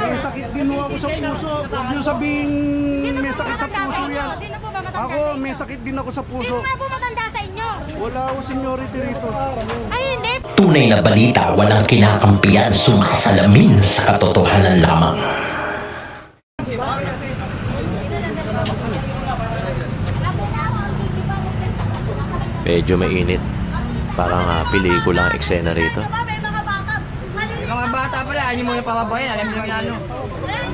May sakit din ho ako sa puso. Huwag niyo sabihin may sakit sa puso yan. Sino po ba matanda Ako, may sakit din ako sa Sino puso. po matanda sa inyo? Wala ako seniority rito. Ay, hindi. Tunay na balita walang kinakampiyan sumasalamin sa katotohanan lamang. Medyo mainit. Parang uh, pelikula ang eksena rito.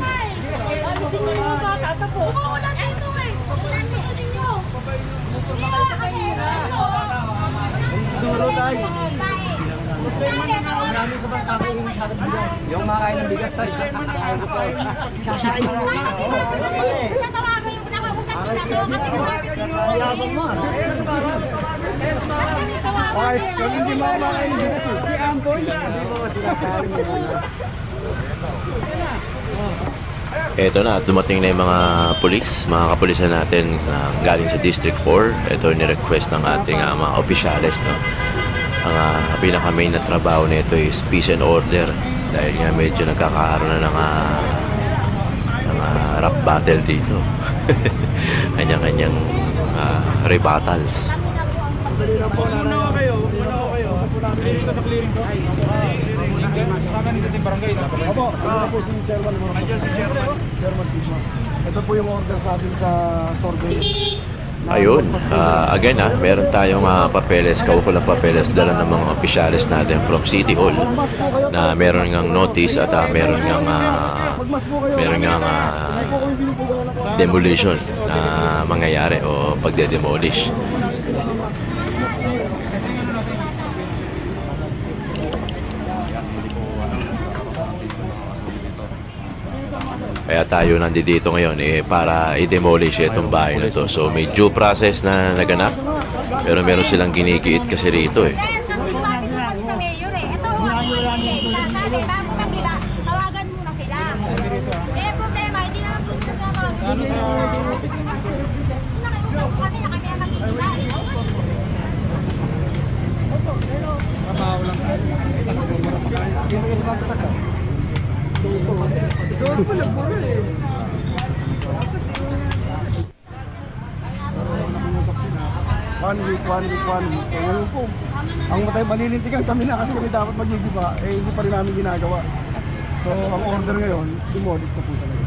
Nga eh. Alisin niyo yung mga bata sa po. Umuulan dito eh. Umuulan dito ninyo. Ano, Duro tayo. Marami ko bang Yung makain ng bigat tayo. Ayaw ko tayo. Natawagan yung nakausap ko na Yabang na. Eto na, dumating na yung mga pulis, mga kapulisan natin na galing sa District 4. Ito yung request ng ating ah, mga opisyales. No? Ang uh, pinaka-main na trabaho nito is peace and order. Dahil nga medyo nagkakaroon na ng, ah, ng ah, rap battle dito. Kanya-kanyang uh, rebuttals. Muna kayo, muna kayo. Clearing ka sa clearing ko. Opo, ano po si Chairman mo? Nandiyan si po yung order sa sa survey. Ayun, ah, again ah, meron tayong ah, papeles, kaukulang papeles dala ng mga opisyalis natin from City Hall na meron ngang notice at ah, meron ngang ah, meron ngang ah, demolition na mangyayari o pagde-demolish. Kaya tayo nandito ngayon eh, para i-demolish itong bahay na to. So may due process na naganap. Pero meron silang ginigiit kasi rito eh. Kaya sabi ko kami sa mayor eh. Ito, sabi, bago kabila, tawagan muna sila. Eh, problema, hindi naman po sila Nakiusap ko kami na kami ang nagigila. One week, one week, one week. So, ngayon po, ang matay malilintigan kami na kasi kami dapat magigiba, eh hindi pa rin namin ginagawa. So, ang order ngayon, demolish na po talaga.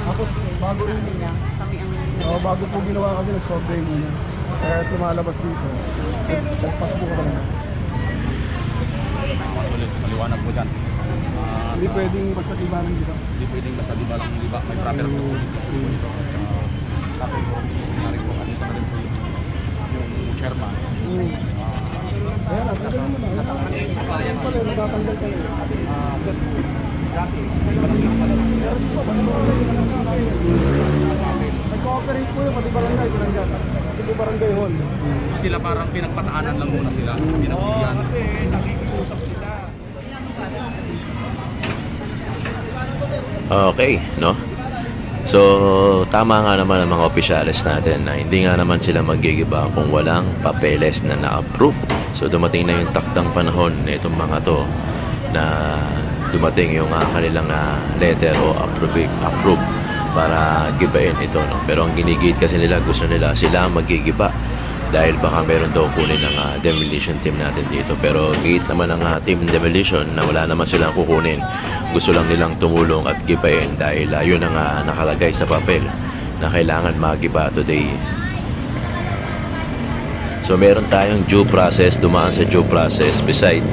Tapos, bago rin oh, bago po ginawa kasi nag-survey muna. Kaya lumalabas dito, nagpas po kami. Sulit, maliwanag po dyan. Ah, Hindi pwedeng basta ibanan dito. Hindi pwedeng basta di ba lang di ba may proper po. Tapos po, nangyari po kanina na rin po yung, yung chairman. Kaya na, pwede naman na. Ayan pala, natatanggal kayo. Ah, sir, dati, Nag-cooperate po yung pati barangay, barangay. Pati po barangay hall. sila parang pinagpataanan lang muna sila. Pinagbigyan. kasi Okay, no? So, tama nga naman ang mga opisyalis natin na hindi nga naman sila magigiba kung walang papeles na na-approve. So, dumating na yung takdang panahon na itong mga to na dumating yung ah, kanilang ah, letter o approve, approve para gibain ito. No? Pero ang ginigit kasi nila, gusto nila sila magigiba dahil baka meron daw kunin ng ah, demolition team natin dito. Pero gate naman ng ah, team demolition na wala naman silang kukunin. Gusto lang nilang tumulong at gibain dahil ah, yun ang ah, nakalagay sa papel na kailangan magiba today. So meron tayong due process, dumaan sa due process. Beside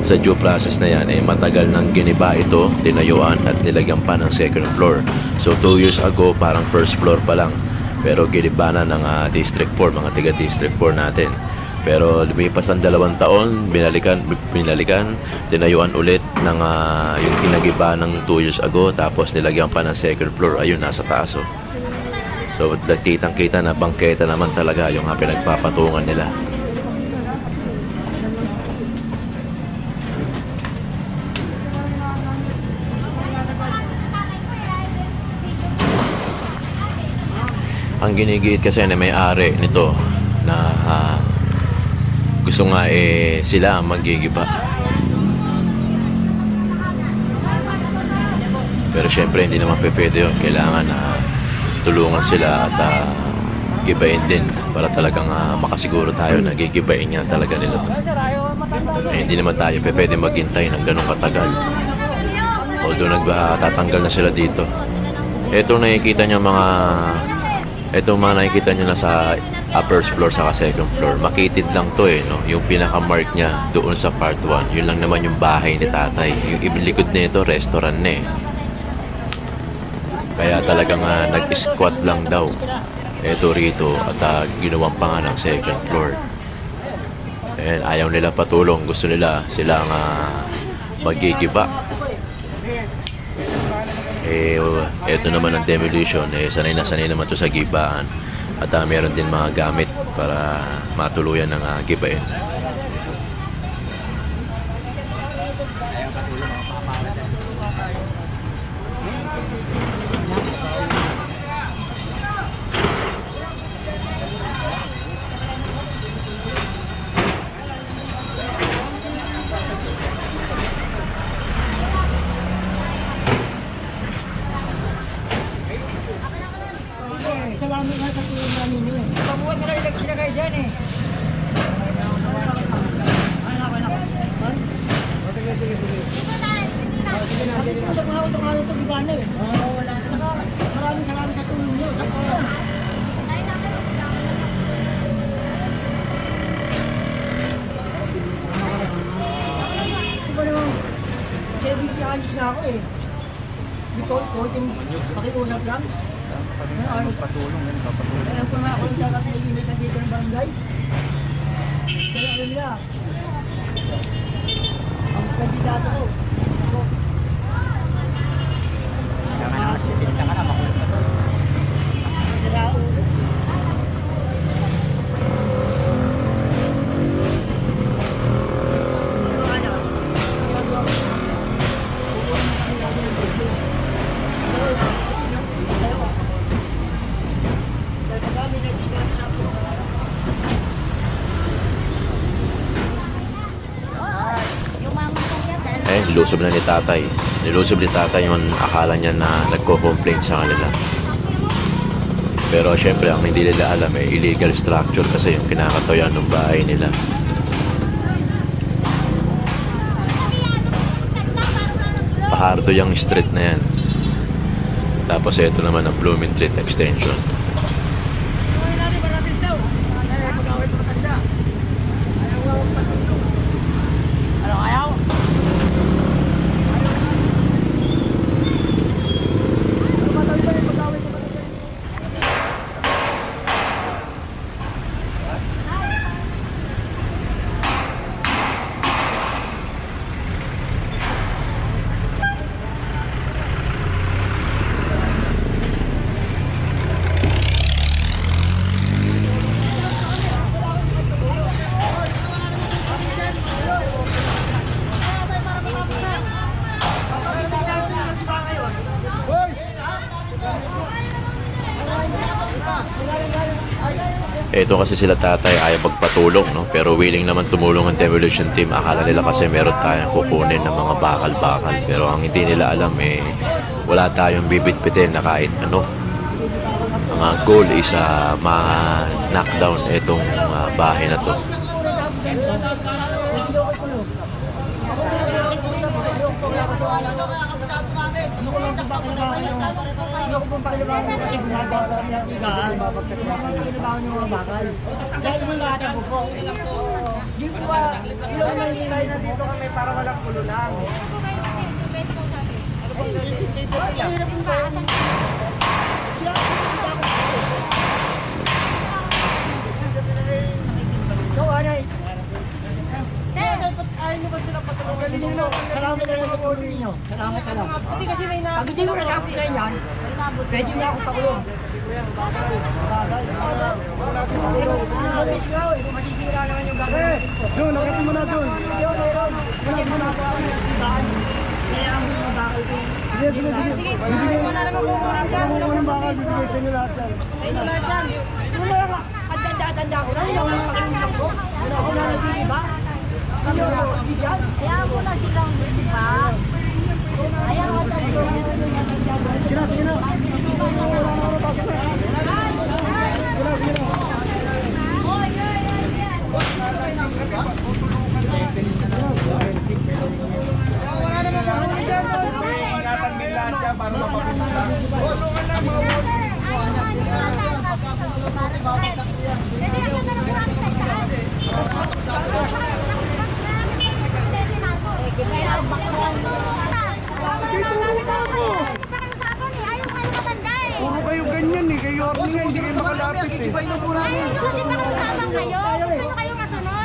sa due process na yan, eh, matagal nang giniba ito, tinayuan at nilagyan pa ng second floor. So 2 years ago, parang first floor pa lang. Pero giniba na ng ah, District 4, mga tiga District 4 natin. Pero lumipas ang dalawang taon, binalikan, binalikan, tinayuan ulit ng ah, yung ginagiba ng 2 years ago, tapos nilagyan pa ng second floor, ayun, nasa taas oh. So, kitang-kita na bangketa naman talaga yung ah, pinagpapatungan nila. Ang ginigiit kasi na may-ari nito na ah, gusto nga eh sila magigiba. Pero syempre hindi naman pwede yun. Kailangan na tulungan sila at ah, gibayin din para talagang ah, makasiguro tayo na gigibayin nga talaga nila to. Eh, hindi naman tayo pwede maghintay ng ganong katagal. Although nagtatanggal na sila dito. Ito nakikita niyo mga ito mga nakikita niyo na sa upper floor sa second floor. Makitid lang to eh, no? Yung pinaka-mark niya doon sa part 1. Yun lang naman yung bahay ni tatay. Yung ibilikod nito, restaurant na eh. Kaya talagang ah, nag-squat lang daw. Ito rito at ah, ginawang pa nga ng second floor. And ayaw nila patulong. Gusto nila sila ang ah, magigiba. Eh, ito naman ang demolition. Eh, sanay na sanay naman to sa gibaan. At ah, meron din mga gamit para matuluyan ng uh, gibain. Sila kayo dyan eh. Maraming salamat sa tulong nyo. Naman, 70 anos na ako eh. Di ko, konting pakiunap lang. Ano, Patulong yan, papatulong. alam ko na ako yung ng barangay. Kaya alam nila, ang kandidato ko, ako, Kaya nga si Pinta ka na, makulit na to. sira ulo. Ano, ginagawa ko. Dahil kami nag-iwan ako. Yung mga mukhang yan, dahil Eh, nilusob na ni tatay. Nilusob ni tatay yung akala niya na nagko-complain sa kanila. Pero syempre, ang hindi nila alam eh, illegal structure kasi yung kinakatayan ng bahay nila. Pahardo yung street na yan. Tapos ito naman ang Blooming Street Extension. Ito kasi sila tatay ayaw magpatulong, no? Pero willing naman tumulong ang demolition team. Akala nila kasi meron tayong kukunin ng mga bakal-bakal. Pero ang hindi nila alam eh, wala tayong bibitbitin na kahit ano. Ang goal is uh, ma-knockdown itong uh, bahay na to. Ano ko pong pakilabahan ng kasi gumagawa ko ng tigaan. Pakilabahan ng mga bakal. Dahil naman lahat ang buko. Di ko ba, nilay na dito kami para walang kulo lang. Salamat na lang sa tulong ninyo. Salamat na lang. Hindi kasi may na... Pag hindi mo nagkakita yan, pwede niya ako pakulong. Masisira naman yung gagawin. Jun, nakita mo na, Jun. Yun, mayroon. Wala mo na. Kaya ang mga bakal ko. Sige, sige, sige. Bibigay mo na naman kung ano bakal, bibigay sa inyo lahat yan. Sa inyo lahat yan. Yung mga tanda-tanda ko na, yun ang pakiulam ko. Wala sila nagtitiba. Kaya mo na silang diba? Ayaw mo na silang diba? Sige na, sige na. Pasok na.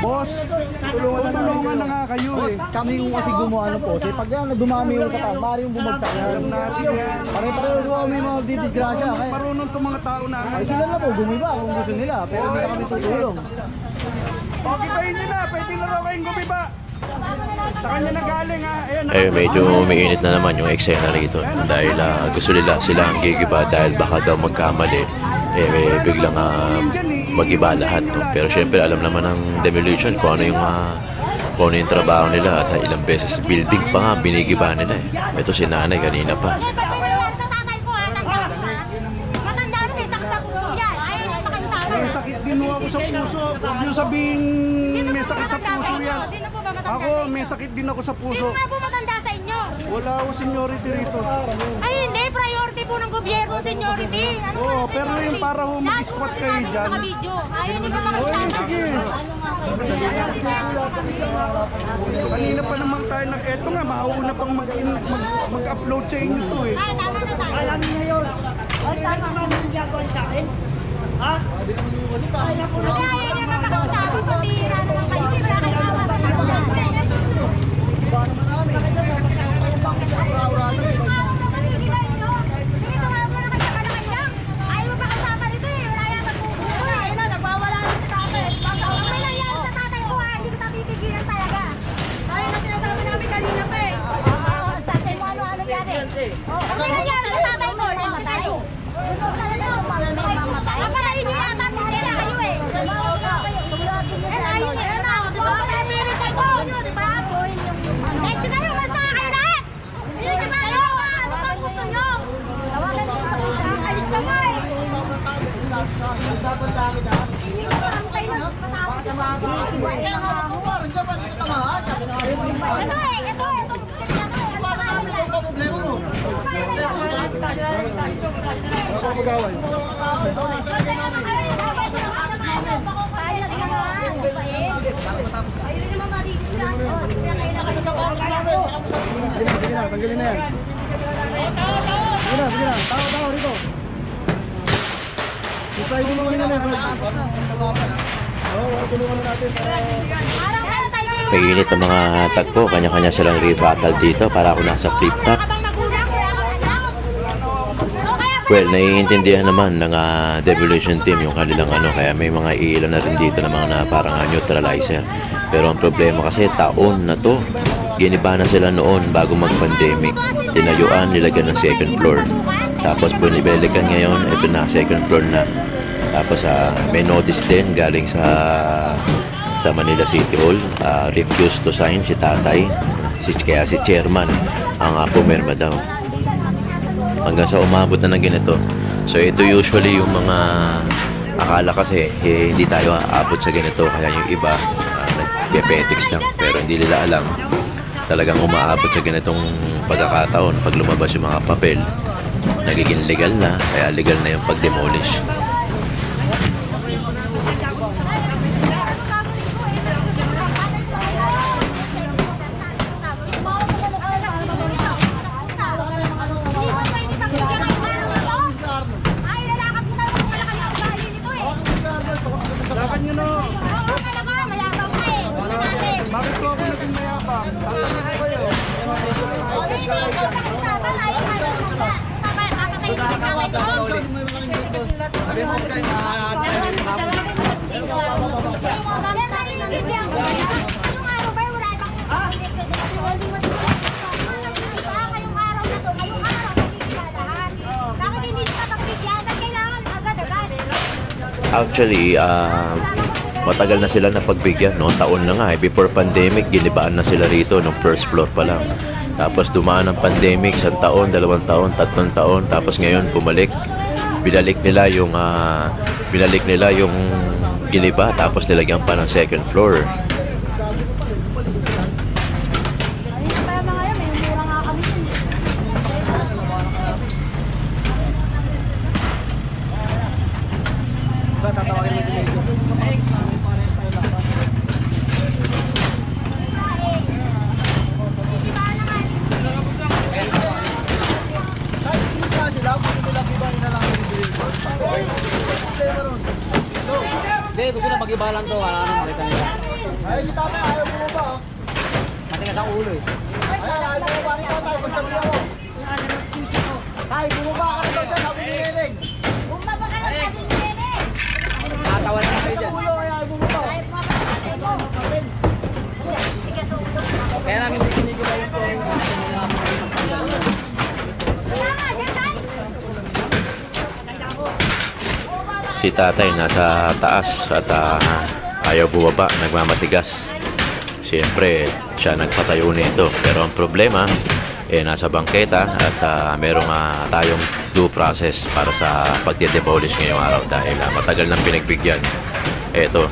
Boss, tulungan na, tulungan na nga kayo eh. Kami yung kasi gumawa ng pose. Pag yan, dumami yung sa taas, maaari yung bumagsak yan. Alam natin yan. Pare-pareho gawa may mga didisgrasya. Kaya, Marunong itong mga tao na. ay sila na po, gumiba kung gusto nila. Pero hindi na kami tutulong. Okay ba yun na? Pwede na raw kayong gumiba. Sa kanya na galing ha. Ayan, Eh, medyo umiinit na naman yung eksena rito dahil ah, gusto nila sila ang gigiba dahil baka daw magkamali eh may biglang ah, magiba lahat no? pero syempre alam naman ng demolition kung ano yung ah, kung ano yung trabaho nila at ah, ilang beses building pa nga binigiba nila eh ito si nanay kanina pa tatay ko, sa puso yan. Ayun, ito kayo sa May akin. sakit din ho ako sa puso. Huwag niyo sabihin may sakit sa puso yan. Sino Ako, sa inyo? may sakit din ako sa Sino puso. nga po matanda sa inyo? Wala ako seniority rito. Ay, hindi. Po ng gobyerno, seniority. Ano Oo, ba yung pero seniority? yung para ho Lahat mag-squat po kayo sinabi ko dyan. Naka-video. Ayaw niyo ba mga Oy, tama? sige. Ano nga kayo? Kanina pa naman tayo nag... Eto nga, mauuna pang mag- mag- mag-upload sa inyo to eh. Ay, tama na tayo. Alam niyo yun. Ay, tama. Ano yung gagawin sa akin? Ha? Kasi ayaw niya makakausapin. Pambihira naman kayo. Wala kayo makawasan ng mga. Napatayin niyo yata, pera kayo eh. Eh, ayun eh, ano, di ba? May meron tayo gusto nyo, di ba? Eh, tsaka yung basta kayo lahat! Hindi di ba? Ano ba gusto nyo? Tawagan mo sa mga alis ka mo eh! Hindi ko lang tayo matapos. Ito eh, ito, ito. Kapagawan. Ayun naman marigisyan. Sige na, sige na, tanggalin na yan. Sige na, sige na. Tao, tao, rito. Decide mo muna na, Sarge. Oo, tulungan na natin para... Mainit ang mga tagpo, kanya-kanya silang rebuttal dito para ako nasa flip top. Habang magulang, wala kang anak. O kaya pa Well, naiintindihan naman ng ah, demolition team yung kanilang ano, kaya may mga ilan na rin dito na mga na parang ah, neutralizer. Pero ang problema kasi taon na to, giniba na sila noon bago mag-pandemic. Tinayuan, nilagyan ng second floor. Tapos binibelikan ngayon, ito na, second floor na. Tapos ah, may notice din galing sa sa Manila City Hall, ah, refuse to sign si tatay, si, kaya si chairman ang uh, pumirma daw hanggang sa umabot na ng ganito. So ito usually yung mga akala kasi eh, hindi tayo aabot sa ganito. Kaya yung iba uh, lang. Pero hindi nila alam talagang umaabot sa ganitong pagkakataon. Pag lumabas yung mga papel nagiging legal na. Kaya legal na yung pag-demolish Laban nyo no. Bakit ko ako naging mayabang? Tanggalin ko kayo. Actually, ah, matagal na sila napagbigyan, no? Taon na nga, eh. Before pandemic, ginibaan na sila rito ng first floor pa lang. Tapos dumaan ang pandemic, isang taon, dalawang taon, tatlong taon. Tapos ngayon, bumalik. Binalik nila yung, ah, binalik nila yung giniba, tapos nilagyan pa ng second floor. Tatawagin mo si Medyo. Sila, kung nila iba nila lang yung mag-iba lang to, ano, makita nila. Ay, si tatay, ayaw mo ba? Matigas ang ulo eh. Ay, ayaw mo ba ni tatay? Magsabi ako. Tay, bumaba ka na dyan, sabi ni Neneng. Bumaba ka lang sabi ni Nene. Tatawa na kayo dyan. Ay, bumaba ka tatay mo. Sige, tulog. Kaya namin si tatay nasa taas at uh, ayaw bumaba, nagmamatigas. Siyempre, siya nagpatayo nito. Pero ang problema, eh, nasa bangketa at uh, merong uh, tayong due process para sa pagdedebolish ngayong araw dahil uh, matagal nang pinagbigyan. Eto,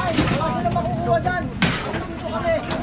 Ay, wala makukuha dyan! Gusto kami!